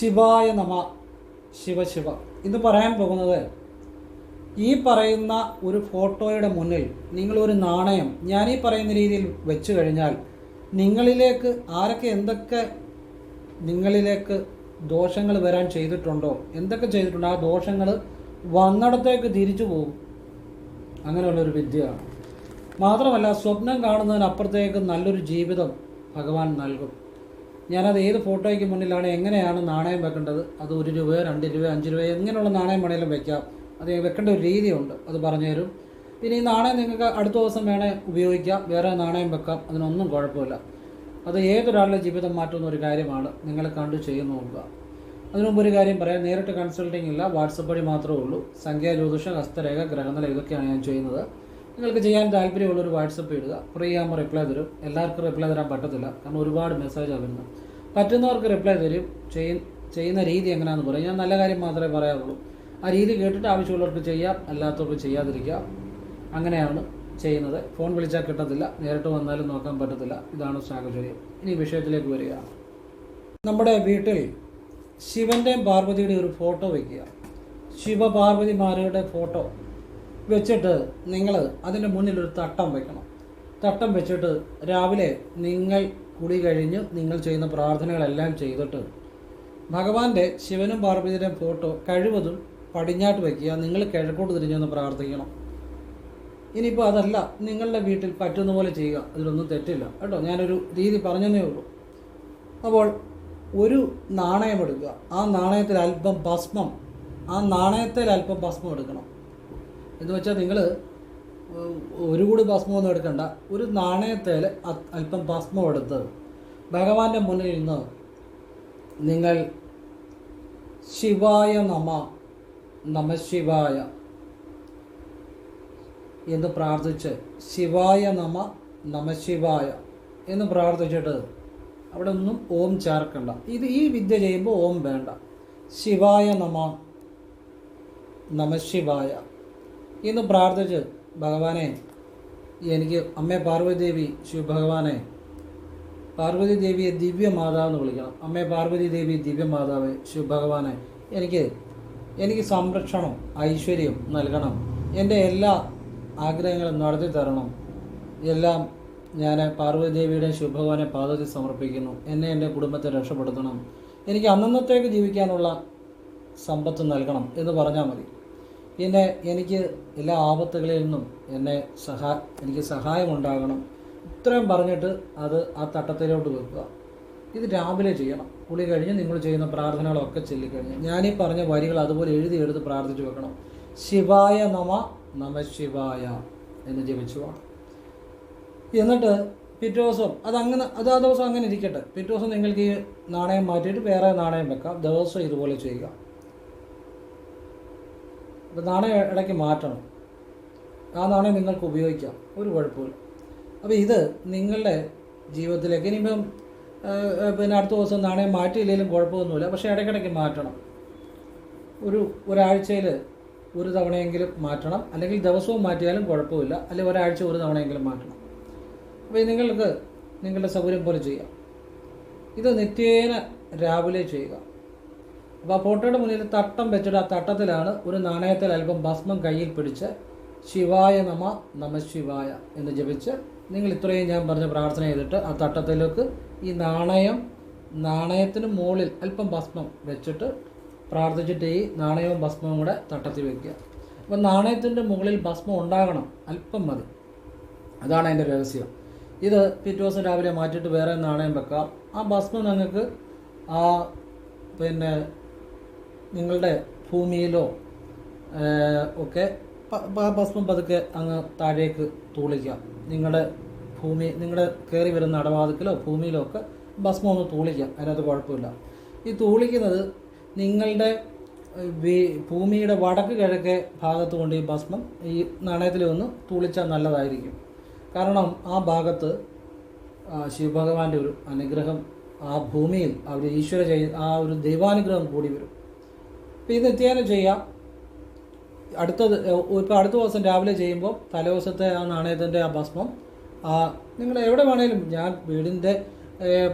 ശിവായ നമ ശിവ ശിവ. ഇന്ന് പറയാൻ പോകുന്നത് ഈ പറയുന്ന ഒരു ഫോട്ടോയുടെ മുന്നിൽ നിങ്ങളൊരു നാണയം ഞാൻ ഈ പറയുന്ന രീതിയിൽ വെച്ചു കഴിഞ്ഞാൽ നിങ്ങളിലേക്ക് ആരൊക്കെ എന്തൊക്കെ നിങ്ങളിലേക്ക് ദോഷങ്ങൾ വരാൻ ചെയ്തിട്ടുണ്ടോ എന്തൊക്കെ ചെയ്തിട്ടുണ്ടോ ആ ദോഷങ്ങൾ വന്നിടത്തേക്ക് തിരിച്ചു പോകും. അങ്ങനെയുള്ളൊരു വിദ്യയാണ്. മാത്രമല്ല സ്വപ്നം കാണുന്നതിനപ്പുറത്തേക്ക് നല്ലൊരു ജീവിതം ഭഗവാൻ നൽകും. ഞാനത് ഏത് ഫോട്ടോയ്ക്ക് മുന്നിലാണ് എങ്ങനെയാണ് നാണയം വെക്കേണ്ടത് അത് ഒരു രൂപയോ രണ്ട് രൂപയോ അഞ്ച് രൂപയോ എങ്ങനെയുള്ള നാണയം വേണേലും വെക്കാം. അത് വെക്കേണ്ട ഒരു രീതിയുണ്ട് അത് പറഞ്ഞു തരും. പിന്നെ ഈ നാണയം നിങ്ങൾക്ക് അടുത്ത ദിവസം വേണേൽ ഉപയോഗിക്കാം വേറെ നാണയം വെക്കാം അതിനൊന്നും കുഴപ്പമില്ല. അത് ഏതൊരാളുടെ ജീവിതം മാറ്റുന്ന ഒരു കാര്യമാണ് നിങ്ങൾ കണ്ടു ചെയ്യുന്ന നോക്കുക. അതിനുമുമ്പ് ഒരു കാര്യം പറയാം നേരിട്ട് കൺസൾട്ടിംഗ് ഇല്ല വാട്സപ്പ് വഴി മാത്രമേ ഉള്ളൂ. സംഖ്യാ ജ്യോതിഷ ഹസ്തരേഖ ഗ്രഹനില ഇതൊക്കെയാണ് ഞാൻ ചെയ്യുന്നത്. നിങ്ങൾക്ക് ചെയ്യാൻ താല്പര്യമുള്ളൊരു വാട്സപ്പ് ഇടുക. ഫ്രീ ആകുമ്പോൾ റിപ്ലൈ തരും. എല്ലാവർക്കും റിപ്ലൈ തരാൻ പറ്റത്തില്ല. കാരണം ഒരുപാട് മെസ്സേജാണ് വരുന്നത്. പറ്റുന്നവർക്ക് റിപ്ലൈ തരും. ചെയ്യ ചെയ്യുന്ന രീതി എങ്ങനെയാണെന്ന് പറയും. ഞാൻ നല്ല കാര്യം മാത്രമേ പറയാറുള്ളൂ ആ രീതി കേട്ടിട്ട് ആവശ്യമുള്ളവർക്ക് ചെയ്യാം. അല്ലാത്തവർക്ക് ചെയ്യാതിരിക്കാം. അങ്ങനെയാണ് ചെയ്യുന്നത്. ഫോൺ വിളിച്ചാൽ കിട്ടത്തില്ല. നേരിട്ട് വന്നാലും നോക്കാൻ പറ്റത്തില്ല. ഇതാണ് സാഹചര്യം. ഇനി വിഷയത്തിലേക്ക് വരിക. നമ്മുടെ വീട്ടിൽ ശിവന്റെയും പാർവതിയുടെയും ഒരു ഫോട്ടോ വയ്ക്കുക ശിവപാർവതിമാരുടെ ഫോട്ടോ. വെച്ചിട്ട് നിങ്ങൾ അതിന്റെ മുന്നിൽ ഒരു തട്ടം വെക്കണം. തട്ടം വെച്ചിട്ട് രാവിലെ നിങ്ങൾ കുളി കഴിഞ്ഞ് നിങ്ങൾ ചെയ്യുന്ന പ്രാർത്ഥനകളെല്ലാം ചെയ്തിട്ട് ഭഗവാന്റെ ശിവനും പാർവതിയുടെയും ഫോട്ടോ കഴിവതും പടിഞ്ഞാട്ട് വയ്ക്കുക നിങ്ങൾ കിഴക്കോട്ട് തിരിഞ്ഞൊന്ന് പ്രാർത്ഥിക്കണം. ഇനിയിപ്പോൾ അതല്ല നിങ്ങളുടെ വീട്ടിൽ പറ്റുന്ന പോലെ ചെയ്യുക. അതിലൊന്നും തെറ്റില്ല. കേട്ടോ ഞാനൊരു രീതി പറഞ്ഞതേ ഉള്ളൂ. അപ്പോൾ ഒരു നാണയം എടുക്കുക. ആ നാണയത്തിൽ അല്പം ഭസ്മം ആ നാണയത്തിൽ അല്പം ഭസ്മം എടുക്കണം. എന്ന് വെച്ചാൽ നിങ്ങൾ ഒരു കൂടി ഭസ്മമൊന്നും എടുക്കണ്ട. ഒരു നാണയത്തിൽ അല്പം ഭസ്മം എടുത്ത് ഭഗവാന്റെ മുന്നിൽ നിന്ന് നിങ്ങൾ ശിവായ നമ നമ ശിവായ എന്ന് പ്രാർത്ഥിച്ച് ശിവായ നമ നമ ശിവായ എന്ന് പ്രാർത്ഥിച്ചിട്ട് അവിടെ ഒന്നും ഓം ചേർക്കണ്ട. ഇത് ഈ വിദ്യ ചെയ്യുമ്പോൾ ഓം വേണ്ട. ശിവായ നമ നമ എന്ന് പ്രാർത്ഥിച്ച് ഭഗവാനെ എനിക്ക് അമ്മേ പാർവതി ദേവി ശിവഭഗവാനെ പാർവതി ദേവിയെ ദിവ്യമാതാവ് എന്ന് വിളിക്കണം. അമ്മേ പാർവതി ദേവി ദിവ്യമാതാവ് ശിവഭഗവാനെ എനിക്ക് എനിക്ക് സംരക്ഷണം ഐശ്വര്യം നൽകണം. എന്റെ എല്ലാ ആഗ്രഹങ്ങളും നടത്തി തരണം. എല്ലാം ഞാൻ പാർവതി ദേവിയുടെ ശിവഭഗവാനെ പാദത്തിൽ സമർപ്പിക്കുന്നു. എന്നെ എന്റെ കുടുംബത്തെ രക്ഷപ്പെടുത്തണം. എനിക്ക് അന്നന്നത്തേക്ക് ജീവിക്കാനുള്ള സമ്പത്ത് നൽകണം എന്ന് പറഞ്ഞാൽ മതി. പിന്നെ എനിക്ക് എല്ലാ ആപത്തുകളിൽ നിന്നും എന്നെ സഹാ എനിക്ക് സഹായമുണ്ടാകണം. ഇത്രയും പറഞ്ഞിട്ട് അത് ആ തട്ടത്തിലോട്ട് വെക്കുക. ഇത് രാവിലെ ചെയ്യണം. കുളി കഴിഞ്ഞ് നിങ്ങൾ ചെയ്യുന്ന പ്രാർത്ഥനകളൊക്കെ ചൊല്ലിക്കഴിഞ്ഞ്. ഞാനീ പറഞ്ഞ വരികൾ അതുപോലെ എഴുതി എടുത്ത് പ്രാർത്ഥിച്ചു വെക്കണം. ശിവായ നമ നമ ശിവായ എന്ന് ജപിച്ചു വേണം എന്നിട്ട് പിറ്റേ ദിവസം അതങ്ങനെ അത് ആ ദിവസം അങ്ങനെ ഇരിക്കട്ടെ. പിറ്റേ ദിവസം നിങ്ങൾക്ക് ഈ നാണയം മാറ്റിയിട്ട് വേറെ നാണയം വെക്കാം. ദിവസം ഇതുപോലെ ചെയ്യുക. അപ്പോൾ നാണയം ഇടയ്ക്ക് മാറ്റണം. ആ നാണയം നിങ്ങൾക്ക് ഉപയോഗിക്കാം. ഒരു കുഴപ്പമില്ല. അപ്പോൾ ഇത് നിങ്ങളുടെ ജീവിതത്തിലേക്ക് ഇനിയിപ്പം പിന്നെ അടുത്ത ദിവസം നാണയം മാറ്റിയില്ലെങ്കിലും കുഴപ്പമൊന്നുമില്ല. പക്ഷേ ഇടയ്ക്കിടയ്ക്ക് മാറ്റണം. ഒരു ഒരാഴ്ചയിൽ ഒരു തവണയെങ്കിലും മാറ്റണം. അല്ലെങ്കിൽ ദിവസവും മാറ്റിയാലും കുഴപ്പമില്ല. അല്ലെങ്കിൽ ഒരാഴ്ച ഒരു തവണയെങ്കിലും മാറ്റണം. അപ്പോൾ നിങ്ങൾക്ക് നിങ്ങളുടെ സൗകര്യം പോലെ ചെയ്യാം. ഇത് നിത്യേന രാവിലെ ചെയ്യുക. അപ്പോൾ ആ ഫോട്ടോയുടെ മുന്നിൽ തട്ടം വെച്ചിട്ട് ആ തട്ടത്തിലാണ് ഒരു നാണയത്തിൽ അല്പം ഭസ്മം കയ്യിൽ പിടിച്ച് ശിവായ നമ നമ ശിവായ എന്ന് ജപിച്ച് നിങ്ങൾ ഇത്രയും ഞാൻ പറഞ്ഞ പ്രാർത്ഥന ചെയ്തിട്ട് ആ തട്ടത്തിലേക്ക് ഈ നാണയം നാണയത്തിന് മുകളിൽ അല്പം ഭസ്മം വെച്ചിട്ട് പ്രാർത്ഥിച്ചിട്ട് ഈ നാണയവും ഭസ്മവും കൂടെ തട്ടത്തിൽ വെക്കുക. അപ്പോൾ നാണയത്തിന്റെ മുകളിൽ ഭസ്മം ഉണ്ടാകണം അല്പം മതി. അതാണ് അതിന്റെ രഹസ്യം. ഇത് പിറ്റേ ദിവസം രാവിലെ മാറ്റിയിട്ട് വേറെ നാണയം വെക്കാം. ആ ഭസ്മം നിങ്ങൾക്ക് ആ പിന്നെ നിങ്ങളുടെ ഭൂമിയിലോ ഒക്കെ ഭസ്മം പതുക്കെ അങ്ങ് താഴേക്ക് തൂളിക്കാം നിങ്ങളുടെ ഭൂമി നിങ്ങളുടെ കയറി വരുന്ന അടവാതിക്കലോ ഭൂമിയിലോ ഒക്കെ ഭസ്മം ഒന്ന് തൂളിക്കാം അതിനകത്ത് കുഴപ്പമില്ല. ഈ തൂളിക്കുന്നത് നിങ്ങളുടെ ഭൂമിയുടെ വടക്ക് കിഴക്കേ ഭാഗത്ത് കൊണ്ട് ഈ ഭസ്മം ഈ നാണയത്തിൽ ഒന്ന് തൂളിച്ചാൽ നല്ലതായിരിക്കും. കാരണം ആ ഭാഗത്ത് ശിവഭഗവാന്റെ ഒരു അനുഗ്രഹം ആ ഭൂമിയിൽ ആ ഒരു ഈശ്വര ചെയ്ത് ആ ഒരു ദൈവാനുഗ്രഹം കൂടി വരും. അപ്പോൾ ഇത് നിത്യേന ചെയ്യാം. അടുത്തത് ഇപ്പോൾ അടുത്ത ദിവസം രാവിലെ ചെയ്യുമ്പോൾ തലേദിവസത്തെ ആ നാണയത്തിന്റെ ആ ഭസ്മം. ആ നിങ്ങൾ എവിടെ വേണേലും ഞാൻ വീടിന്റെ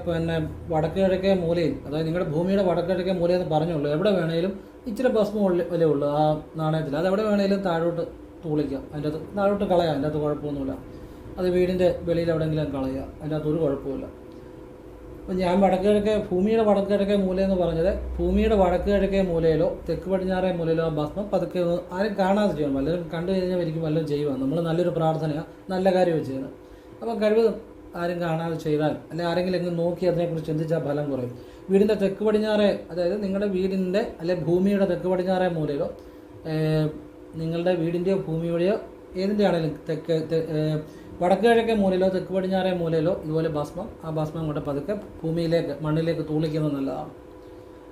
പിന്നെ വടക്ക് കിഴക്കേ മൂലയിൽ അതായത് നിങ്ങളുടെ ഭൂമിയുടെ വടക്ക് കിഴക്കേ എന്ന് പറഞ്ഞുള്ളൂ എവിടെ വേണേലും ഇച്ചിരി ഭസ്മം വലിയ വില ഉള്ളൂ ആ നാണയത്തിൽ. അത് എവിടെ വേണേലും താഴോട്ട് തൂളിക്കാം അതിന്റെ അകത്ത് താഴോട്ട് കളയാം അതിന്റെ അകത്ത് കുഴപ്പമൊന്നുമില്ല. അത് വീടിന്റെ വെളിയിൽ എവിടെയെങ്കിലും കളയുക അതിന്റെ അകത്ത് ഒരു കുഴപ്പമില്ല ഞാൻ വടക്ക് കിഴക്കേ ഭൂമിയുടെ വടക്ക് കിഴക്കേ മൂലയെന്ന് പറഞ്ഞത് ഭൂമിയുടെ വടക്ക് കിഴക്കേ മൂലയിലോ തെക്ക് പടിഞ്ഞാറേ മൂലയിലോ ആ ഭസ്മം പതുക്കെ ആരും കാണാതെ ചെയ്യണം വല്ലതും കണ്ടു കഴിഞ്ഞാൽ എനിക്ക് വല്ലതും ചെയ്യുക നമ്മൾ നല്ലൊരു പ്രാർത്ഥനയാണ് നല്ല കാര്യം ചെയ്യുന്നത്. അപ്പോൾ കഴിവതും ആരും കാണാതെ ചെയ്താൽ അല്ലെങ്കിൽ ആരെങ്കിലും എങ്ങനെ നോക്കി അതിനെക്കുറിച്ച് ചിന്തിച്ചാൽ ഫലം കുറയും. വീടിന്റെ തെക്ക് പടിഞ്ഞാറേ അതായത് നിങ്ങളുടെ വീടിന്റെ അല്ലെങ്കിൽ ഭൂമിയുടെ തെക്ക് പടിഞ്ഞാറേ മൂലയിലോ നിങ്ങളുടെ വീടിന്റെയോ ഭൂമിയുടെയോ ഏതിന്റെ ആണെങ്കിലും തെക്ക് വടക്ക് കിഴക്കേ മൂലയിലോ തെക്ക് പടിഞ്ഞാറേ മൂലയിലോ ഇതുപോലെ ഭസ്മം ആ ഭസ്മം അങ്ങോട്ട് പതുക്കെ ഭൂമിയിലേക്ക് മണ്ണിലേക്ക് തൂളിക്കുന്നത് നല്ലതാണ്.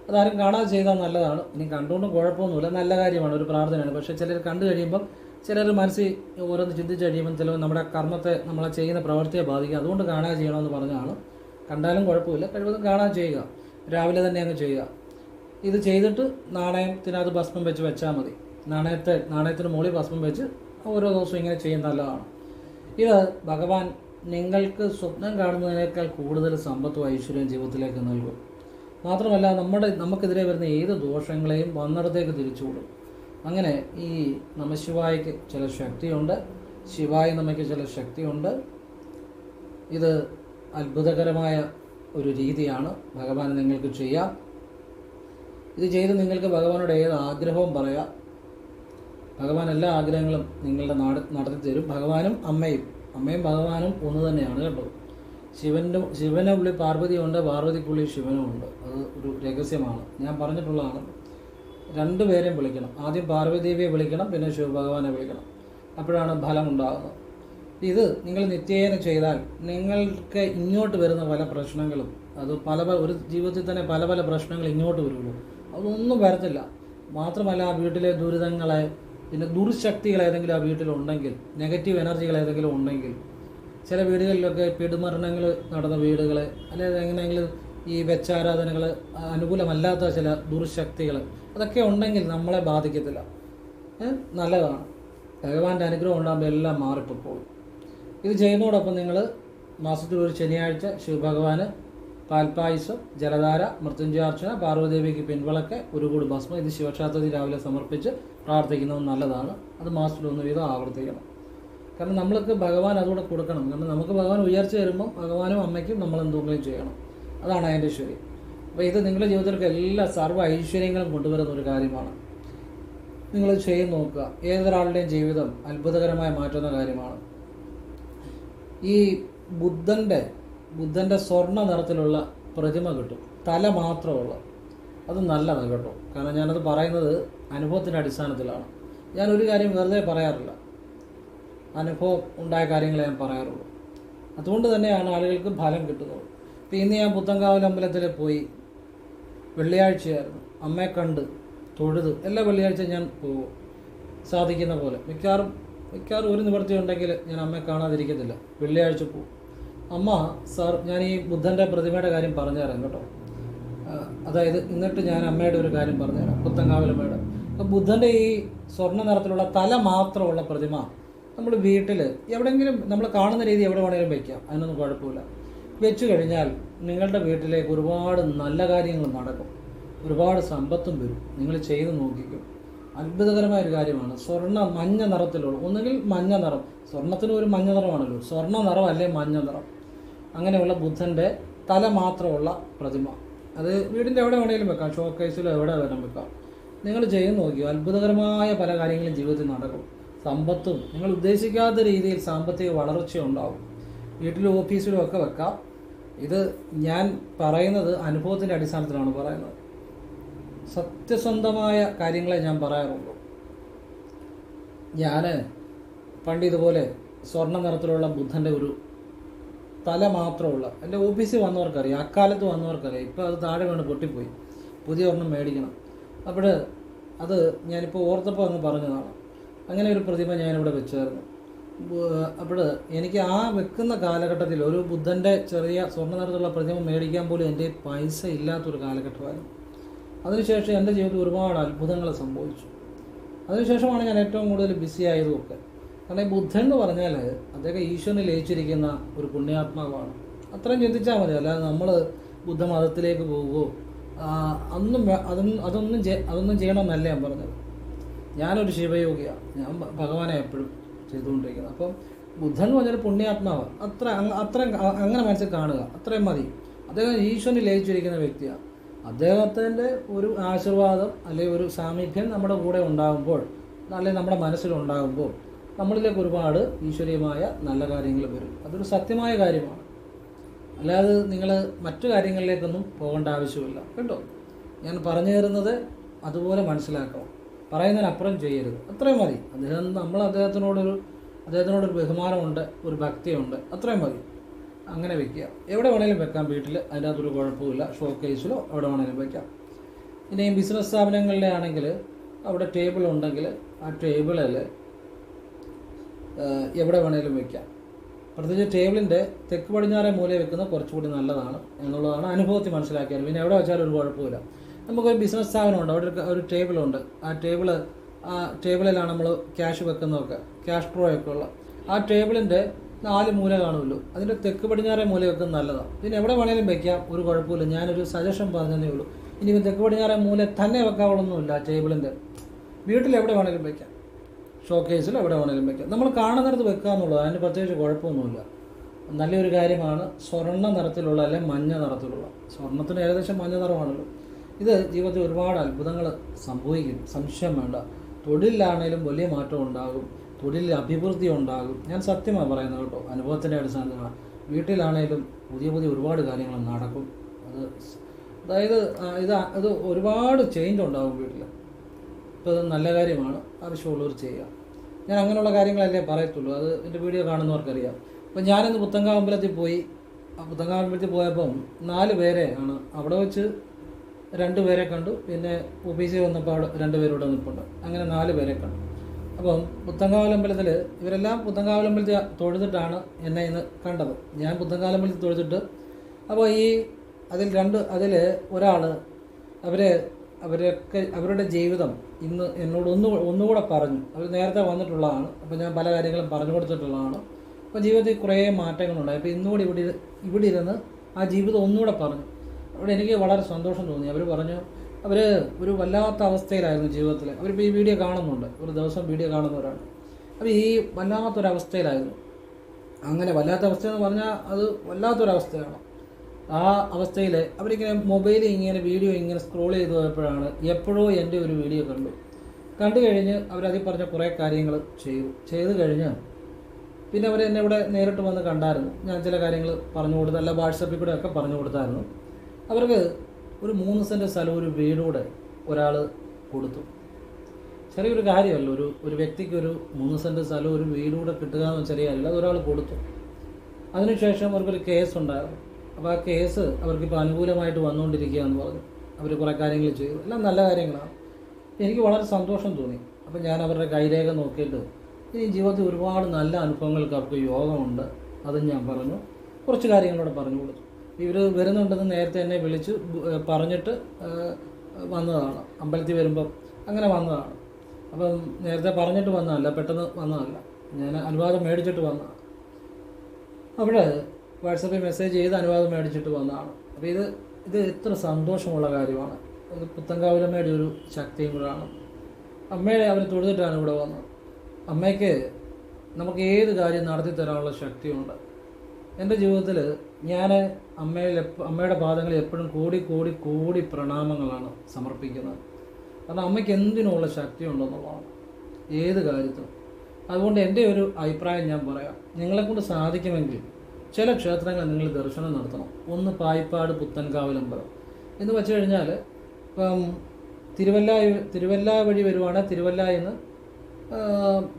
അതാരും കാണാതെ ചെയ്താൽ നല്ലതാണ്. ഇനി കണ്ടുകൊണ്ടും കുഴപ്പമൊന്നുമില്ല. നല്ല കാര്യമാണ് ഒരു പ്രാർത്ഥനയാണ്. പക്ഷേ ചിലർ കണ്ടു കഴിയുമ്പം ചിലർ മനസ്സിൽ ഓരോന്ന് ചിന്തിച്ച് കഴിയുമ്പം ചിലപ്പോൾ നമ്മുടെ കർമ്മത്തെ നമ്മളെ ചെയ്യുന്ന പ്രവൃത്തിയെ ബാധിക്കുക അതുകൊണ്ട് കാണാതെ ചെയ്യണമെന്ന് പറഞ്ഞാണ് കണ്ടാലും കുഴപ്പമില്ല. കഴിവതും കാണാതെ ചെയ്യുക. രാവിലെ തന്നെ അങ്ങ് ചെയ്യുക. ഇത് ചെയ്തിട്ട് നാണയത്തിനകത്ത് ഭസ്മം വെച്ച് വെച്ചാൽ മതി. നാണയത്തെ നാണയത്തിന് മുകളിൽ ഭസ്മം വെച്ച് ഓരോ ദിവസവും ഇങ്ങനെ ചെയ്യുന്ന നല്ലതാണ്. ഇത് ഭഗവാൻ നിങ്ങൾക്ക് സ്വപ്നം കാണുന്നതിനേക്കാൾ കൂടുതൽ സമ്പത്തും ഐശ്വര്യവും ജീവിതത്തിലേക്ക് നൽകും. മാത്രമല്ല നമ്മുടെ നമുക്കെതിരെ വരുന്ന ഏത് ദോഷങ്ങളെയും വന്നിടത്തേക്ക് തിരിച്ചുവിടും. അങ്ങനെ ഈ നമശിവായ്ക്ക് ചില ശക്തിയുണ്ട്. ശിവായ നമയ്ക്ക് ചില ശക്തിയുണ്ട്. ഇത് അത്ഭുതകരമായ ഒരു രീതിയാണ്. ഭഗവാൻ നിങ്ങൾക്ക് ചെയ്യാം. ഇത് ചെയ്ത് നിങ്ങൾക്ക് ഭഗവാനോട് ഏത് ആഗ്രഹവും പറയാം. ഭഗവാൻ എല്ലാ ആഗ്രഹങ്ങളും നിങ്ങളുടെ നാട് നടത്തി തരും. ഭഗവാനും അമ്മയും. അമ്മയും ഭഗവാനും ഒന്ന് തന്നെയാണ് കേട്ടോ. ശിവന്റെ ശിവനെ ഉള്ളിൽ പാർവതിയുണ്ട് പാർവതിക്കുള്ളിൽ ശിവനും ഉണ്ട്. അത് ഒരു രഹസ്യമാണ്. ഞാൻ പറഞ്ഞിട്ടുള്ളതാണ്. രണ്ടുപേരെയും വിളിക്കണം. ആദ്യം പാർവതിദേവിയെ വിളിക്കണം പിന്നെ ശിവഭഗവാനെ വിളിക്കണം. അപ്പോഴാണ് ഫലം ഉണ്ടാകുന്നത്. ഇത് നിങ്ങൾ നിത്യേന ചെയ്താൽ നിങ്ങൾക്ക് ഇങ്ങോട്ട് വരുന്ന പല പ്രശ്നങ്ങളും അത് പല പല ഒരു ജീവിതത്തിൽ തന്നെ പല പല പ്രശ്നങ്ങൾ ഇങ്ങോട്ട് വരുള്ളൂ. അതൊന്നും വരത്തില്ല. മാത്രമല്ല വീട്ടിലെ ദുരിതങ്ങളെ പിന്നെ ദുർശക്തികൾ ഏതെങ്കിലും ആ വീട്ടിലുണ്ടെങ്കിൽ നെഗറ്റീവ് എനർജികൾ ഏതെങ്കിലും ഉണ്ടെങ്കിൽ ചില വീടുകളിലൊക്കെ പിടിമരണങ്ങൾ നടന്ന വീടുകൾ അല്ലെങ്കിൽ എങ്ങനെയെങ്കിലും ഈ വെച്ചാരാധനകൾ അനുകൂലമല്ലാത്ത ചില ദുർശക്തികൾ അതൊക്കെ ഉണ്ടെങ്കിൽ നമ്മളെ ബാധിക്കത്തില്ല. നല്ലതാണ്. ഭഗവാന്റെ അനുഗ്രഹം ഉണ്ടാകുമ്പോൾ എല്ലാം മാറിപ്പോയിക്കോളും ഇത് ചെയ്യുന്നതോടൊപ്പം നിങ്ങൾ മാസത്തിൽ ഒരു ശനിയാഴ്ച ശിവഭഗവാന് പാൽപ്പായസം ജലധാര മൃത്യുഞ്ജയാർച്ചന പാർവദേവിക്ക് പിൻവിളക്ക് ഒരു കൂട് ഭസ്മം ഇത് ശിവക്ഷേത്രത്തിൽ രാവിലെ സമർപ്പിച്ച് പ്രാർത്ഥിക്കുന്നത് നല്ലതാണ്. അത് മാസത്തിൽ ഒന്ന് വീതം ആവർത്തിക്കണം. കാരണം നമ്മൾക്ക് ഭഗവാൻ അതുകൂടെ കൊടുക്കണം. കാരണം നമുക്ക് ഭഗവാൻ ഉയർച്ച വരുമ്പം ഭഗവാനും അമ്മയ്ക്കും നമ്മൾ എന്തെങ്കിലും ചെയ്യണം. അതാണ് അതിന്റെ ശരി. അപ്പോൾ ഇത് നിങ്ങളുടെ ജീവിതത്തിലേക്ക് എല്ലാ സർവ ഐശ്വര്യങ്ങളും കൊണ്ടുവരുന്ന ഒരു കാര്യമാണ്. നിങ്ങൾ ചെയ്ത് നോക്കുക. ഏതൊരാളുടെയും ജീവിതം അത്ഭുതകരമായി മാറ്റുന്ന കാര്യമാണ്. ഈ ബുദ്ധന്റെ ബുദ്ധന്റെ സ്വർണ നിറത്തിലുള്ള പ്രതിമ കിട്ടും. തല മാത്രമുള്ള. അത് നല്ലതാണ് കേട്ടോ. കാരണം ഞാനത് പറയുന്നത് അനുഭവത്തിന്റെ അടിസ്ഥാനത്തിലാണ്. ഞാൻ ഒരു കാര്യം വെറുതെ പറയാറില്ല. അനുഭവം ഉണ്ടായ കാര്യങ്ങളെ ഞാൻ പറയാറുള്ളൂ. അതുകൊണ്ട് തന്നെയാണ് ആളുകൾക്ക് ഫലം കിട്ടുന്നത്. ഇപ്പം ഇന്ന് ഞാൻ പുത്തങ്കാവൽ അമ്പലത്തിൽ പോയി വെള്ളിയാഴ്ചയായിരുന്നു. അമ്മയെ കണ്ട് തൊഴുത് എല്ലാ വെള്ളിയാഴ്ച ഞാൻ പോകും. സാധിക്കുന്ന പോലെ. മിക്കവാറും മിക്കവാറും ഒരു നിവൃത്തി ഉണ്ടെങ്കിൽ ഞാൻ അമ്മയെ കാണാതിരിക്കത്തില്ല. വെള്ളിയാഴ്ച പോകും. അമ്മ സാർ ഞാൻ ഈ ബുദ്ധന്റെ പ്രതിമയുടെ കാര്യം പറഞ്ഞു തരാം കേട്ടോ. അതായത് എന്നിട്ട് ഞാൻ അമ്മയുടെ ഒരു കാര്യം പറഞ്ഞുതരാം. പുത്തങ്കാവലമ്മയുടെ അപ്പം ബുദ്ധന്റെ ഈ സ്വർണ നിറത്തിലുള്ള തല മാത്രമുള്ള പ്രതിമ നമ്മൾ വീട്ടിൽ എവിടെയെങ്കിലും നമ്മൾ കാണുന്ന രീതി എവിടെ വേണമെങ്കിലും വയ്ക്കാം അതിനൊന്നും കുഴപ്പമില്ല. വെച്ചു കഴിഞ്ഞാൽ നിങ്ങളുടെ വീട്ടിലേക്ക് ഒരുപാട് നല്ല കാര്യങ്ങൾ നടക്കും. ഒരുപാട് സമ്പത്തും വരും. നിങ്ങൾ ചെയ്ത് നോക്കിക്കും. അത്ഭുതകരമായ ഒരു കാര്യമാണ്. സ്വർണ മഞ്ഞ നിറത്തിലുള്ള ഒന്നുകിൽ മഞ്ഞ നിറം. സ്വർണത്തിന് ഒരു മഞ്ഞ നിറമാണല്ലോ. സ്വർണ നിറം അല്ലെ മഞ്ഞ നിറം? അങ്ങനെയുള്ള ബുദ്ധന്റെ തല മാത്രമുള്ള പ്രതിമ. അത് വീടിന്റെ എവിടെ വേണമെങ്കിലും വെക്കാം. ഷോക്കേസിലോ എവിടെ വേണം വെക്കാം. നിങ്ങൾ ചെയ്ത് നോക്കിയോ? അത്ഭുതകരമായ പല കാര്യങ്ങളും ജീവിതത്തിൽ നടക്കും. സമ്പത്തും നിങ്ങൾ ഉദ്ദേശിക്കാത്ത രീതിയിൽ സാമ്പത്തിക വളർച്ച ഉണ്ടാവും. വീട്ടിലും ഓഫീസിലും ഒക്കെ വെക്കാം. ഇത് ഞാൻ പറയുന്നത് അനുഭവത്തിന്റെ അടിസ്ഥാനത്തിലാണ് പറയുന്നത്. സത്യസന്ധമായ കാര്യങ്ങളെ ഞാൻ പറയാറുള്ളൂ. ഞാൻ പണ്ട് ഇതുപോലെ സ്വർണ നിറത്തിലുള്ള ബുദ്ധന്റെ ഒരു തല മാത്രമുള്ള. എന്റെ ഓഫീസിൽ വന്നവർക്കറിയാം അക്കാലത്ത് വന്നവർക്കറിയാം. ഇപ്പോൾ അത് താഴെ വീണ് പൊട്ടിപ്പോയി. പുതിയ ഒരെണ്ണം മേടിക്കണം. അപ്പോൾ അത് ഞാനിപ്പോൾ ഓർത്തപ്പോൾ അങ്ങ് പറഞ്ഞതാണ്. അങ്ങനെ ഒരു പ്രതിമ ഞാനിവിടെ വെച്ചായിരുന്നു. അപ്പോൾ എനിക്ക് ആ വെക്കുന്ന കാലഘട്ടത്തിൽ ഒരു ബുദ്ധന്റെ ചെറിയ സ്വർണ നിറത്തിലുള്ള പ്രതിമ മേടിക്കാൻ പോലും എന്റെ പൈസ ഇല്ലാത്തൊരു കാലഘട്ടമായിരുന്നു. അതിനുശേഷം എന്റെ ജീവിതത്തിൽ ഒരുപാട് അത്ഭുതങ്ങൾ സംഭവിച്ചു. അതിനുശേഷമാണ് ഞാൻ ഏറ്റവും കൂടുതൽ ബിസി ആയതുമൊക്കെ. കാരണം ഈ ബുദ്ധൻ എന്ന് പറഞ്ഞാൽ അദ്ദേഹം ഈശ്വരനെ ലയിച്ചിരിക്കുന്ന ഒരു പുണ്യാത്മാവാണ്. അത്രയും ചിന്തിച്ചാൽ മതി. അല്ലാതെ നമ്മൾ ബുദ്ധമതത്തിലേക്ക് പോവുകയോ അന്നും അതൊന്നും അതൊന്നും അതൊന്നും ചെയ്- അതൊന്നും ചെയ്യണമെന്നല്ല ഞാൻ പറഞ്ഞത്. ഞാനൊരു ശിവയോഗിയാണ് ഞാൻ ഭഗവാനെ എപ്പോഴും ചെയ്തുകൊണ്ടിരിക്കുന്നത്. അപ്പം ബുദ്ധൻ എന്ന് പറഞ്ഞൊരു പുണ്യാത്മാവ് അത്ര അത്ര അങ്ങനെ മനസ്സിൽ കാണുക അത്രയും മതി. അദ്ദേഹം ഈശ്വരനെ ലയിച്ചിരിക്കുന്ന വ്യക്തിയാണ് അദ്ദേഹത്തിന്റെ ഒരു ആശീർവാദം അല്ലെങ്കിൽ ഒരു സാമീപ്യം നമ്മുടെ കൂടെ ഉണ്ടാകുമ്പോൾ അല്ലെങ്കിൽ നമ്മുടെ മനസ്സിലുണ്ടാകുമ്പോൾ നമ്മളിലേക്ക് ഒരുപാട് ഈശ്വരീയമായ നല്ല കാര്യങ്ങൾ വരും. അതൊരു സത്യമായ കാര്യമാണ്. അല്ലാതെ നിങ്ങൾ മറ്റു കാര്യങ്ങളിലേക്കൊന്നും പോകേണ്ട ആവശ്യമില്ല. കേട്ടോ? ഞാൻ പറഞ്ഞു തരുന്നത് അതുപോലെ മനസ്സിലാക്കണം. പറയുന്നതിനപ്പുറം ചെയ്യരുത്. അത്രയും മതി. അദ്ദേഹം നമ്മൾ അദ്ദേഹത്തിനോടൊരു അദ്ദേഹത്തിനോടൊരു ബഹുമാനമുണ്ട് ഒരു ഭക്തിയുണ്ട്. അത്രയും മതി. അങ്ങനെ വെക്കുക. എവിടെ വേണേലും വെക്കാം വീട്ടിൽ അതിനകത്തൊരു കുഴപ്പമില്ല ഷോ കേസിലോ എവിടെ വേണേലും വെക്കാം. ഇനി ബിസിനസ് സ്ഥാപനങ്ങളിലാണെങ്കിൽ അവിടെ ടേബിൾ ഉണ്ടെങ്കിൽ ആ ടേബിളിൽ എവിടെ വേണേലും വെക്കാം. പ്രത്യേകിച്ച് ടേബിളിന്റെ തെക്ക് പടിഞ്ഞാറേ മൂലയിൽ വെക്കുന്നത് കുറച്ചുകൂടി നല്ലതാണ് എന്നുള്ളതാണ് അനുഭവത്തിൽ മനസ്സിലാക്കിയത്. പിന്നെ എവിടെ വെച്ചാലും ഒരു കുഴപ്പമില്ല. നമുക്കൊരു ബിസിനസ് സ്ഥാപനമുണ്ട്. അവിടെ ഒരു- ടേബിളുണ്ട്. ആ ടേബിൾ ആ ടേബിളിലാണ് നമ്മൾ ക്യാഷ് വെക്കുന്നതൊക്കെ ക്യാഷ് ഡ്രോ ഒക്കെ ഉള്ള. ആ ടേബിളിന്റെ നാല് മൂല കാണുമല്ലോ. അതിന്റെ തെക്ക് പടിഞ്ഞാറേ മൂല വെക്കുന്നത് നല്ലതാണ്. പിന്നെ എവിടെ വേണേലും വെക്കാം. ഒരു കുഴപ്പമില്ല. ഞാനൊരു സജഷൻ പറഞ്ഞതേ ഉള്ളൂ. ഇനി തെക്ക് പടിഞ്ഞാറേ മൂല തന്നെ വെക്കാവുള്ളൊന്നുമില്ല ആ ടേബിളിന്റെ. വീട്ടിൽ എവിടെ വേണേലും വെക്കാം. ഷോക്കേസിൽ എവിടെ വേണമെങ്കിലും വെക്കാം. നമ്മൾ കാണുന്നിടത്ത് വെക്കുക എന്നുള്ളത് അതിന് പ്രത്യേകിച്ച് കുഴപ്പമൊന്നുമില്ല. നല്ലൊരു കാര്യമാണ് സ്വർണ നിറത്തിലുള്ള അല്ലെങ്കിൽ മഞ്ഞ നിറത്തിലുള്ള. സ്വർണത്തിന് ഏകദേശം മഞ്ഞ നിറമാണല്ലോ. ഇത് ജീവിതത്തിൽ ഒരുപാട് അത്ഭുതങ്ങൾ സംഭവിക്കും. സംശയം വേണ്ട. തൊഴിലിലാണേലും വലിയ മാറ്റം ഉണ്ടാകും. തൊഴിലിൽ അഭിവൃദ്ധി ഉണ്ടാകും. ഞാൻ സത്യമാണ് പറയുന്നത് കേട്ടോ. അനുഭവത്തിന്റെ അടിസ്ഥാനത്തിലാണ്. വീട്ടിലാണേലും പുതിയ പുതിയ ഒരുപാട് കാര്യങ്ങൾ നടക്കും. അത് അതായത് ഇത് ഇത് ഒരുപാട് ചേഞ്ച് ഉണ്ടാകും വീട്ടിൽ ഇപ്പോൾ അത് നല്ല കാര്യമാണ് ആവശ്യമുള്ളവർ ചെയ്യുക. ഞാൻ അങ്ങനെയുള്ള കാര്യങ്ങളല്ലേ പറയത്തുള്ളൂ അത് എന്റെ വീഡിയോ കാണുന്നവർക്കറിയാം. അപ്പോൾ ഞാനിന്ന് പുത്തങ്കാ അമ്പലത്തിൽ പോയി ആ പുത്തങ്ക അമ്പലത്തിൽ പോയപ്പം നാല് പേരെ ആണ് അവിടെ വെച്ച് രണ്ട് പേരെ കണ്ടു പിന്നെ ഓഫീസിൽ വന്നപ്പോൾ അവിടെ രണ്ട് പേരോട് നിൽപ്പുണ്ട് അങ്ങനെ നാല് പേരെ കണ്ടു. അപ്പം പുത്തങ്കാവലമ്പലത്തിൽ ഇവരെല്ലാം പുത്തങ്കാവലമ്പലത്തിൽ തൊഴുതിട്ടാണ് എന്നെ ഇന്ന് കണ്ടത്. ഞാൻ പുത്തങ്കാവലമ്പലത്തിൽ തൊഴുതിട്ട് അപ്പോൾ ഈ അതിൽ രണ്ട് അതിൽ ഒരാൾ അവരെ അവരൊക്കെ അവരുടെ ജീവിതം ഇന്ന് എന്നോട് ഒന്ന് ഒന്നുകൂടെ പറഞ്ഞു. അവർ നേരത്തെ വന്നിട്ടുള്ളതാണ്. അപ്പോൾ ഞാൻ പല കാര്യങ്ങളും പറഞ്ഞു കൊടുത്തിട്ടുള്ളതാണ്. അപ്പോൾ ജീവിതത്തിൽ കുറേ മാറ്റങ്ങളുണ്ടായി അപ്പോൾ ഇന്നുകൂടി ഇവിടെ ഇവിടെ ഇരുന്ന് ആ ജീവിതം ഒന്നുകൂടെ പറഞ്ഞു. അവിടെ എനിക്ക് വളരെ സന്തോഷം തോന്നി. അവർ പറഞ്ഞു അവർ ഒരു വല്ലാത്ത അവസ്ഥയിലായിരുന്നു ജീവിതത്തിൽ അവരിപ്പോൾ ഈ വീഡിയോ കാണുന്നുണ്ട്. ഒരു ദിവസം വീഡിയോ കാണുന്നവരാണ് അപ്പോൾ ഈ വല്ലാത്തൊരവസ്ഥയിലായിരുന്നു. അങ്ങനെ വല്ലാത്ത അവസ്ഥ എന്ന് പറഞ്ഞാൽ അത് വല്ലാത്തൊരവസ്ഥയാണ്. ആ അവസ്ഥയിൽ അവരിങ്ങനെ മൊബൈലിൽ ഇങ്ങനെ വീഡിയോ ഇങ്ങനെ സ്ക്രോൾ ചെയ്ത് പോയപ്പോഴാണ് എപ്പോഴോ എന്റെ ഒരു വീഡിയോ കണ്ടു. കണ്ടു കഴിഞ്ഞ് അവരതിൽ പറഞ്ഞ കുറേ കാര്യങ്ങൾ ചെയ്തു. ചെയ്ത് കഴിഞ്ഞ് പിന്നെ അവർ എന്നെ ഇവിടെ നേരിട്ട് വന്ന് കണ്ടായിരുന്നു. ഞാൻ ചില കാര്യങ്ങൾ പറഞ്ഞു കൊടുത്ത് അല്ല വാട്സപ്പിൽ കൂടെ ഒക്കെ പറഞ്ഞു കൊടുത്തായിരുന്നു. അവർക്ക് ഒരു മൂന്ന് സെന്റ് സ്ഥലം ഒരു വീടൂടെ ഒരാൾ കൊടുത്തു. ചെറിയൊരു കാര്യമല്ല ഒരു ഒരു വ്യക്തിക്ക് ഒരു മൂന്ന് സെന്റ് സ്ഥലം ഒരു വീടൂടെ കിട്ടുക എന്ന് ചെറിയ അല്ല അതൊരാൾ കൊടുത്തു. അതിനുശേഷം അവർക്കൊരു കേസ് ഉണ്ടായിരുന്നു. അപ്പോൾ ആ കേസ് അവർക്കിപ്പോൾ അനുകൂലമായിട്ട് വന്നുകൊണ്ടിരിക്കുക എന്ന് പറഞ്ഞു. അവർ കുറേ കാര്യങ്ങൾ ചെയ്തു. എല്ലാം നല്ല കാര്യങ്ങളാണ്. എനിക്ക് വളരെ സന്തോഷം തോന്നി. അപ്പോൾ ഞാൻ അവരുടെ കൈരേഖ നോക്കിയിട്ട് ഇനി ജീവിതത്തിൽ ഒരുപാട് നല്ല അനുഭവങ്ങൾക്ക് അവർക്ക് യോഗമുണ്ട്. അതും ഞാൻ പറഞ്ഞു. കുറച്ച് കാര്യങ്ങളോട് പറഞ്ഞു കൊടുത്തു. ഇവർ വരുന്നുണ്ടെന്ന് നേരത്തെ എന്നെ വിളിച്ച് പറഞ്ഞിട്ട് വന്നതാണ്. അമ്പലത്തിൽ വരുമ്പം അങ്ങനെ വന്നതാണ്. അപ്പം നേരത്തെ പറഞ്ഞിട്ട് വന്നതല്ല പെട്ടെന്ന് വന്നതല്ല. ഞാൻ അനുവാദം മേടിച്ചിട്ട് വന്നതാണ്. അവിടെ വാട്സപ്പിൽ മെസ്സേജ് ചെയ്ത് അനുവാദം മേടിച്ചിട്ട് വന്നതാണ്. അപ്പോൾ ഇത് ഇത് എത്ര സന്തോഷമുള്ള കാര്യമാണ്. അത് പുത്തങ്കാവിലമ്മയുടെ ഒരു ശക്തിയും കൂടാണ് അമ്മയെ അവർ തൊഴുതിട്ടാണ് ഇവിടെ വന്നത്. അമ്മയ്ക്ക് നമുക്ക് ഏത് കാര്യം നടത്തി തരാനുള്ള ശക്തിയുണ്ട്. എന്റെ ജീവിതത്തിൽ ഞാൻ അമ്മയിൽ അമ്മയുടെ പാദങ്ങളിൽ എപ്പോഴും കൂടി കൂടി കൂടി പ്രണാമങ്ങളാണ് സമർപ്പിക്കുന്നത്. കാരണം അമ്മയ്ക്ക് എന്തിനുള്ള ശക്തി ഉണ്ടെന്നുള്ളതാണ് ഏത് കാര്യത്തിനും. അതുകൊണ്ട് എന്റെ ഒരു അഭിപ്രായം ഞാൻ പറയാം. നിങ്ങളെക്കൊണ്ട് സാധിക്കുമെങ്കിൽ ചില ക്ഷേത്രങ്ങൾ നിങ്ങൾ ദർശനം നടത്തണം. ഒന്ന് പായിപ്പാട് പുത്തൻകാവിലമ്പലം എന്ന് വെച്ച് കഴിഞ്ഞാൽ ഇപ്പം തിരുവല്ല തിരുവല്ല വഴി വരുവാണെങ്കിൽ തിരുവല്ല എന്ന്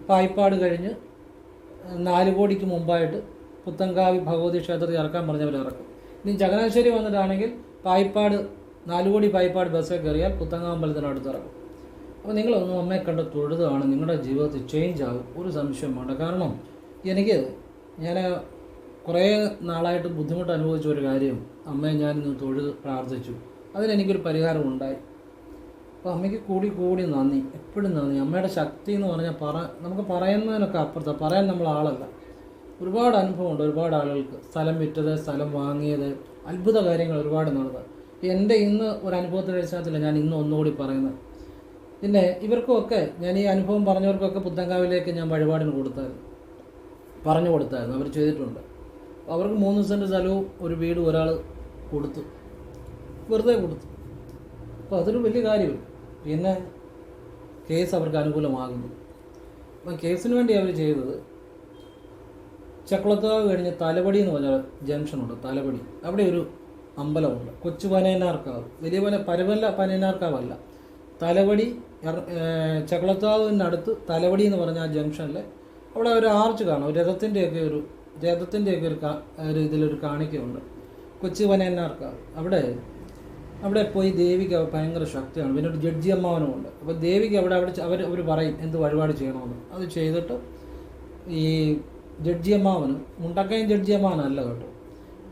പായിപ്പാട് കഴിഞ്ഞ് നാല് കോടിക്ക് മുമ്പായിട്ട് പുത്തൻകാവി ഭഗവതി ക്ഷേത്രത്തിൽ ഇറക്കാൻ പറഞ്ഞവർ ഇറക്കും. ഇനി ചങ്ങനാശ്ശേരി വന്നിട്ടാണെങ്കിൽ പായിപ്പാട് നാലുകോടി പായിപ്പാട് ബസ്സിൽ കയറിയാൽ പുത്തങ്കാമ്പലത്തിന് അടുത്ത് ഇറക്കും. അപ്പോൾ നിങ്ങളൊന്നും അമ്മയെ കണ്ട് തൊഴുതാണ് നിങ്ങളുടെ ജീവിതത്തിൽ ചേഞ്ച് ആകും. ഒരു സംശയം വേണ്ട. കാരണം എനിക്ക് ഞാൻ കുറേ നാളായിട്ട് ബുദ്ധിമുട്ട് അനുഭവിച്ച ഒരു കാര്യം അമ്മയെ ഞാനിന്ന് തൊഴുത് പ്രാർത്ഥിച്ചു. അതിനെനിക്കൊരു പരിഹാരം ഉണ്ടായി അപ്പോൾ അമ്മയ്ക്ക് കൂടി കൂടി നന്ദി. എപ്പോഴും നന്ദി. അമ്മയുടെ ശക്തി എന്ന് പറഞ്ഞാൽ പറ നമുക്ക് പറയുന്നതിനൊക്കെ അപ്പുറത്താണ് പറയാൻ നമ്മൾ ആളല്ല. ഒരുപാട് അനുഭവമുണ്ട് ഒരുപാട് ആളുകൾക്ക്. സ്ഥലം വിറ്റത് സ്ഥലം വാങ്ങിയത് അത്ഭുത കാര്യങ്ങൾ ഒരുപാട് നടന്നത്. എന്റെ ഇന്ന് ഒരു അനുഭവത്തിന്റെ അടിസ്ഥാനത്തില്ല ഞാൻ ഇന്ന് ഒന്നുകൂടി പറയുന്നത്. പിന്നെ ഇവർക്കുമൊക്കെ ഞാൻ ഈ അനുഭവം പറഞ്ഞവർക്കൊക്കെ പുത്തങ്കാവിലേക്ക് ഞാൻ വഴിപാടിന് കൊടുത്തായിരുന്നു. പറഞ്ഞു കൊടുത്തായിരുന്നു. അവർ ചെയ്തിട്ടുണ്ട്. അവർക്ക് മൂന്ന് സെന്റ് സ്ഥലവും ഒരു വീട് ഒരാൾ കൊടുത്തു. വെറുതെ കൊടുത്തു. അപ്പോൾ അതൊരു വലിയ കാര്യം. പിന്നെ കേസ് അവർക്ക് അനുകൂലമാകുന്നു. അപ്പം കേസിന് വേണ്ടി അവർ ചെയ്തത് ചക്കുളത്താവ് കഴിഞ്ഞ് തലപടി എന്ന് പറഞ്ഞ ജംഗ്ഷനുണ്ട് തലപടി. അവിടെ ഒരു അമ്പലമുണ്ട്. കൊച്ചു പനയനാർക്കാവ് വലിയ പന പരവല്ല പനയനാർക്കാവല്ല തലവടി ചക്കുളത്താവിനടുത്ത് തലവടി എന്ന് പറഞ്ഞ ആ ജംഗ്ഷനിൽ അവിടെ ഒരു ആർച്ച് കാണും. രഥത്തിന്റെയൊക്കെ ഒരു രഥത്തിന്റെയൊക്കെ ഒരു ഒരു ഇതിലൊരു കാണിക്കുണ്ട് കൊച്ചു പനയനാർക്കാവ് അവിടെ അവിടെ പോയി ദേവിക്ക് ഭയങ്കര ശക്തിയാണ്. പിന്നെ ഒരു ജഡ്ജി അമ്മാവനുമുണ്ട്. അപ്പോൾ ദേവിക്ക് അവിടെ അവിടെ അവർ അവർ പറയും എന്ത് വഴിപാട് ചെയ്യണമെന്ന്? അത് ചെയ്തിട്ട് ഈ ജഡ്ജി അമ്മാവന് മുണ്ടക്കയം ജഡ്ജി അമ്മാവനല്ല കേട്ടോ.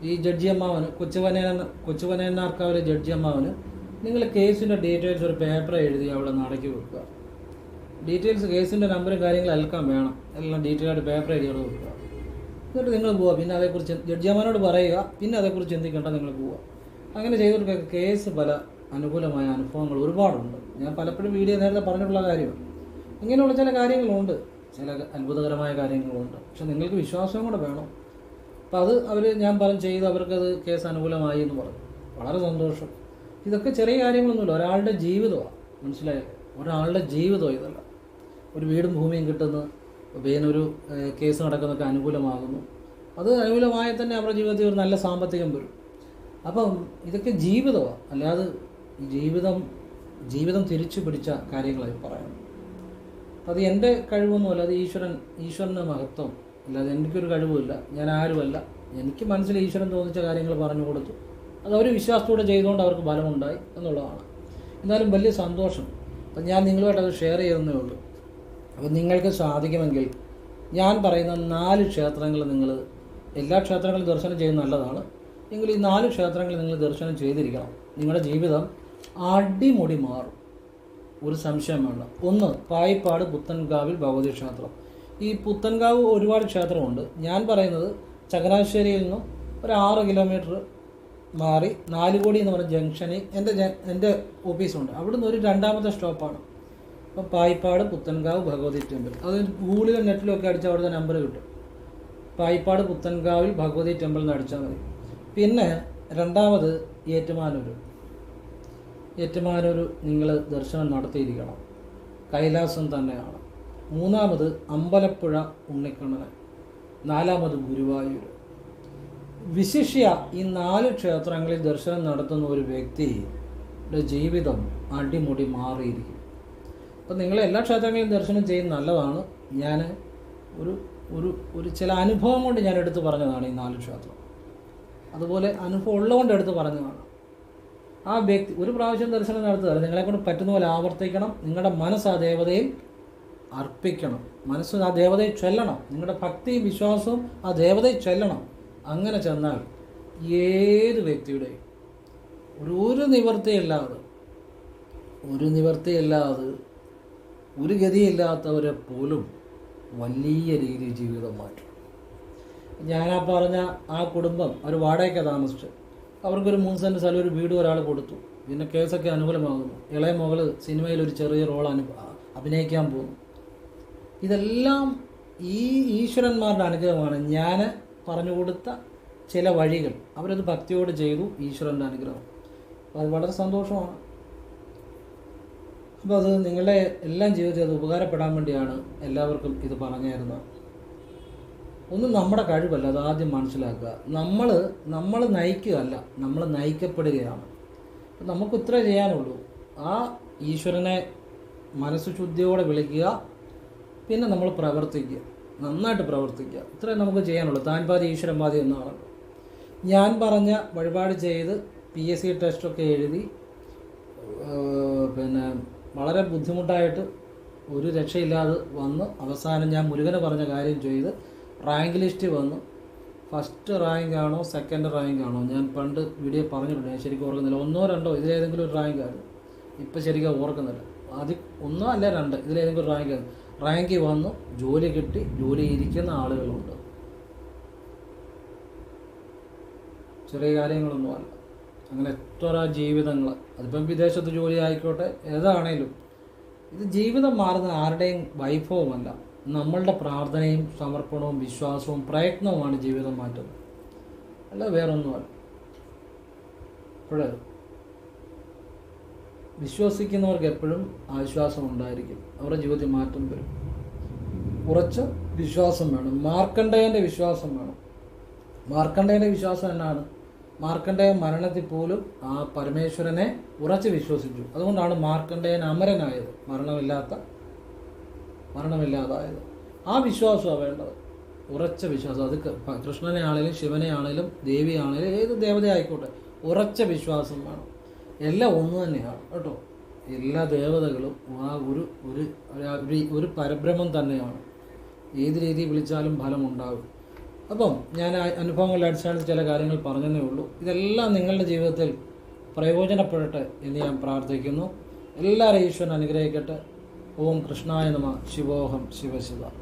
ഈ ജഡ്ജി അമ്മാവന് കൊച്ചുവനയന കൊച്ചുവനയനാർക്കാവിലെ ജഡ്ജി അമ്മാവന് നിങ്ങൾ കേസിന്റെ ഡീറ്റെയിൽസ് ഒരു പേപ്പർ എഴുതി അവിടെ നടക്കി വെക്കുക. ഡീറ്റെയിൽസ് കേസിന്റെ നമ്പറും കാര്യങ്ങളും എല്ലാം വേണം. എല്ലാം ഡീറ്റെയിൽ ആയിട്ട് പേപ്പർ എഴുതി അവിടെ വെക്കുക എന്നിട്ട് നിങ്ങൾ പോവുക പിന്നെ അതേക്കുറിച്ച് ജഡ്ജിമാരോട് പറയുക. പിന്നെ അതേക്കുറിച്ച് ചിന്തിക്കേണ്ട നിങ്ങൾ പോവുക അങ്ങനെ ചെയ്തവർക്കൊക്കെ കേസ് പല അനുകൂലമായ അനുഭവങ്ങൾ ഒരുപാടുണ്ട്. ഞാൻ പലപ്പോഴും വീഡിയോ നേരത്തെ പറഞ്ഞിട്ടുള്ള കാര്യമാണ് ഇങ്ങനെയുള്ള ചില കാര്യങ്ങളുണ്ട്. ചില അത്ഭുതകരമായ കാര്യങ്ങളുണ്ട്. പക്ഷെ നിങ്ങൾക്ക് വിശ്വാസവും കൂടെ വേണം. അപ്പം അത് അവർ ഞാൻ പറഞ്ഞു ചെയ്ത് അവർക്കത് കേസ് അനുകൂലമായി എന്ന് പറഞ്ഞു. വളരെ സന്തോഷം. ഇതൊക്കെ ചെറിയ കാര്യങ്ങളൊന്നുമില്ല. ഒരാളുടെ ജീവിതമാണ് മനസ്സിലായത് ഒരാളുടെ ജീവിതം ഇതല്ല. ഒരു വീടും ഭൂമിയും കിട്ടുന്നു ഒരു കേസ് നടക്കുന്നതൊക്കെ അനുകൂലമാകുന്നു. അത് അനുകൂലമായി തന്നെ അവരുടെ ജീവിതത്തിൽ ഒരു നല്ല സാമ്പത്തികം വരും. അപ്പം ഇതൊക്കെ ജീവിതമാണ് അല്ലാതെ ജീവിതം ജീവിതം തിരിച്ചു പിടിച്ച കാര്യങ്ങളായി പറയണം അത് എന്റെ കഴിവൊന്നുമല്ല അത് ഈശ്വരൻ ഈശ്വരന്റെ മഹത്വം. അല്ലാതെ എനിക്കൊരു കഴിവുമില്ല. ഞാൻ ആരുമല്ല. എനിക്ക് മനസ്സിൽ ഈശ്വരൻ തോന്നിച്ച കാര്യങ്ങൾ പറഞ്ഞു കൊടുത്തു. അത് അവർ വിശ്വാസത്തോടെ ചെയ്തുകൊണ്ട് അവർക്ക് ബലമുണ്ടായി എന്നുള്ളതാണ്. എന്നാലും വലിയ സന്തോഷം. അപ്പം ഞാൻ നിങ്ങളുമായിട്ട് അത് ഷെയർ ചെയ്യുന്നേ ഉള്ളൂ. അപ്പം നിങ്ങൾക്ക് സാധിക്കുമെങ്കിൽ ഞാൻ പറയുന്ന നാല് ക്ഷേത്രങ്ങൾ നിങ്ങൾ എല്ലാ ക്ഷേത്രങ്ങളും ദർശനം ചെയ്യുന്ന നല്ലതാണ്. നിങ്ങൾ ഈ നാല് ക്ഷേത്രങ്ങൾ നിങ്ങൾ ദർശനം ചെയ്തിരിക്കണം. നിങ്ങളുടെ ജീവിതം അടിമുടി മാറും. ഒരു സംശയം വേണ്ട. ഒന്ന് പായിപ്പാട് പുത്തൻകാവിൽ ഭഗവതി ക്ഷേത്രം. ഈ പുത്തൻകാവ് ഒരുപാട് ക്ഷേത്രമുണ്ട്. ഞാൻ പറയുന്നത് ചങ്ങനാശ്ശേരിയിൽ നിന്നും ഒരു ആറ് കിലോമീറ്റർ മാറി നാലുകോടി എന്ന് പറഞ്ഞ ജംഗ്ഷനിൽ എന്റെ എന്റെ ഓഫീസുണ്ട്. അവിടുന്ന് ഒരു രണ്ടാമത്തെ സ്റ്റോപ്പാണ്. അപ്പം പായിപ്പാട് പുത്തൻകാവ് ഭഗവതി ടെമ്പിൾ അത് ഗൂഗിളിലും നെറ്റിലൊക്കെ അടിച്ചാൽ അവിടുത്തെ നമ്പർ കിട്ടും. പായിപ്പാട് പുത്തൻകാവിൽ ഭഗവതി ടെമ്പിൾ എന്ന് അടിച്ചാൽ മതി. പിന്നെ രണ്ടാമത് ഏറ്റുമാനൂർ ഏറ്റുമാനൂർ നിങ്ങൾ ദർശനം നടത്തിയിരിക്കണം. കൈലാസം തന്നെയാണ്. മൂന്നാമത് അമ്പലപ്പുഴ ഉണ്ണിക്കണ്ണന്. നാലാമത് ഗുരുവായൂർ വിശിഷ്യ ഈ നാല് ക്ഷേത്രങ്ങളിൽ ദർശനം നടത്തുന്ന ഒരു വ്യക്തിയുടെ ജീവിതം അടിമുടി മാറിയിരിക്കും അപ്പം നിങ്ങൾ എല്ലാ ക്ഷേത്രങ്ങളിലും ദർശനം ചെയ്യുന്നത് നല്ലതാണ്. ഞാൻ ഒരു ഒരു ഒരു ചില അനുഭവം കൊണ്ട് ഞാൻ എടുത്തു പറഞ്ഞതാണ് ഈ നാല് ക്ഷേത്രം. അതുപോലെ അനുഭവം ഉള്ളതുകൊണ്ട് എടുത്തു പറഞ്ഞതാണ്. ആ വ്യക്തി ഒരു പ്രാവശ്യം ദർശനം നടത്തുക നിങ്ങളെക്കൊണ്ട് പറ്റുന്ന പോലെ ആവർത്തിക്കണം. നിങ്ങളുടെ മനസ്സ് ആ ദേവതയിൽ അർപ്പിക്കണം. മനസ്സ് ആ ദേവതയെ ചൊല്ലണം. നിങ്ങളുടെ ഭക്തിയും വിശ്വാസവും ആ ദേവതയെ ചൊല്ലണം. അങ്ങനെ ചെന്നാൽ ഏത് വ്യക്തിയുടെയും ഒരു നിവർത്തിയില്ലാതെ ഒരു നിവർത്തിയില്ലാതെ ഒരു ഗതിയില്ലാത്തവരെ പോലും വലിയ രീതിയിൽ ജീവിതം മാറ്റും. ഞാനാ പറഞ്ഞ ആ കുടുംബം അവർ വാടകയ്ക്ക് താമസിച്ചു അവർക്കൊരു മൂന്ന് സെന്റ് സ്ഥലം ഒരു വീട് ഒരാൾ കൊടുത്തു. പിന്നെ കേസൊക്കെ അനുകൂലമാകുന്നു. ഇളയ മകൾ സിനിമയിൽ ഒരു ചെറിയ റോൾ അനു അഭിനയിക്കാൻ പോകുന്നു. ഇതെല്ലാം ഈ ഈശ്വരന്മാരുടെ അനുഗ്രഹമാണ്. ഞാൻ പറഞ്ഞു കൊടുത്ത ചില വഴികൾ അവരത് ഭക്തിയോട് ചെയ്തു ഈശ്വരന്റെ അനുഗ്രഹം. അത് വളരെ സന്തോഷമാണ്. അപ്പോൾ അത് നിങ്ങളുടെ എല്ലാം ജീവിതത്തിൽ അത് ഉപകാരപ്പെടാൻ വേണ്ടിയാണ് എല്ലാവർക്കും ഇത് പറഞ്ഞു തരുന്നത് ഒന്ന് നമ്മുടെ കഴിവല്ല അത് ആദ്യം മനസ്സിലാക്കുക. നമ്മൾ നമ്മൾ നയിക്കുകയല്ല നമ്മൾ നയിക്കപ്പെടുകയാണ്. നമുക്ക് ഇത്ര ചെയ്യാനുള്ളൂ. ആ ഈശ്വരനെ മനസ്സ് ശുദ്ധിയോടെ വിളിക്കുക പിന്നെ നമ്മൾ പ്രവർത്തിക്കുക നന്നായിട്ട് പ്രവർത്തിക്കുക. ഇത്രയും നമുക്ക് ചെയ്യാനുള്ളൂ. താൻ പാതി ഈശ്വരൻ പാതി എന്നാണല്ലോ ഞാൻ പറഞ്ഞ വഴിപാട് ചെയ്ത് പി എസ് സി ടെസ്റ്റൊക്കെ എഴുതി പിന്നെ വളരെ ബുദ്ധിമുട്ടായിട്ട് ഒരു രക്ഷയില്ലാതെ വന്ന് അവസാനം ഞാൻ മുരുകന് പറഞ്ഞ കാര്യം ചെയ്ത് റാങ്ക് ലിസ്റ്റ് വന്ന്. ഫസ്റ്റ് റാങ്ക് ആണോ സെക്കൻഡ് റാങ്ക് ആണോ? ഞാൻ പണ്ട് വീഡിയോ പറഞ്ഞിട്ടുണ്ട്. ഞാൻ ശരിക്കും ഓർക്കുന്നില്ല. ഒന്നോ രണ്ടോ ഇതിലേതെങ്കിലും ഒരു റാങ്ക് ആയിരുന്നു. ഇപ്പം ശരിക്കും ഓർക്കുന്നില്ല. ആദ്യം ഒന്നോ അല്ല രണ്ട് ഇതിലേതെങ്കിലും ഒരു റാങ്ക് ആയിരുന്നു. റാങ്കിൽ വന്നു. ജോലി കിട്ടി. ജോലി ഇരിക്കുന്ന ആളുകളുണ്ട്. ചെറിയ കാര്യങ്ങളൊന്നും അല്ല അങ്ങനെ എത്ര ജീവിതങ്ങൾ അതിപ്പം വിദേശത്ത് ജോലി ആയിക്കോട്ടെ ഏതാണേലും. ഇത് ജീവിതം മാറുന്ന ആരുടെയും വൈഭവമല്ല. നമ്മളുടെ പ്രാർത്ഥനയും സമർപ്പണവും വിശ്വാസവും പ്രയത്നവുമാണ് ജീവിതം മാറ്റുന്നത്. അല്ല വേറൊന്നുമല്ല. അപ്പോൾ വിശ്വസിക്കുന്നവർക്ക് എപ്പോഴും ആശ്വാസം ഉണ്ടായിരിക്കും. അവരുടെ ജീവിതത്തിൽ മാറ്റം വരും. കുറച്ച് വിശ്വാസം വേണം. മാർക്കണ്ഡേയന്റെ വിശ്വാസം വേണം. മാർക്കണ്ഡേയന്റെ വിശ്വാസം എന്നാണ്? മാർക്കണ്ഡേയ മരണത്തിൽ പോലും ആ പരമേശ്വരനെ ഉറച്ച് വിശ്വസിച്ചു. അതുകൊണ്ടാണ് മാർക്കണ്ഡേയൻ അമരനായത്. മരണമില്ലാത്ത മരണമില്ലാതായത്. ആ വിശ്വാസമാണ് വേണ്ടത്. ഉറച്ച വിശ്വാസം. അത് കൃഷ്ണനെ ആണെങ്കിലും ശിവനെ ആണെങ്കിലും ദേവിയാണെങ്കിലും ഏത് ദേവത ആയിക്കോട്ടെ ഉറച്ച വിശ്വാസം വേണം. എല്ലാം ഒന്ന് തന്നെയാണ് കേട്ടോ. എല്ലാ ദേവതകളും ആ ഒരു ഒരു ഒരു- ഒരു പരബ്രഹ്മം തന്നെയാണ്. ഏത് രീതിയിൽ വിളിച്ചാലും ഫലമുണ്ടാകും. അപ്പം ഞാൻ അനുഭവങ്ങളുടെ അടിസ്ഥാനത്തിൽ ചില കാര്യങ്ങൾ പറഞ്ഞതേ ഉള്ളൂ. ഇതെല്ലാം നിങ്ങളുടെ ജീവിതത്തിൽ പ്രയോജനപ്പെടട്ടെ എന്ന് ഞാൻ പ്രാർത്ഥിക്കുന്നു. എല്ലാവരെയും ഈശ്വരൻ അനുഗ്രഹിക്കട്ടെ. ഓം കൃഷ്ണായ നമ. ശിവോഹം. ശിവശിവ.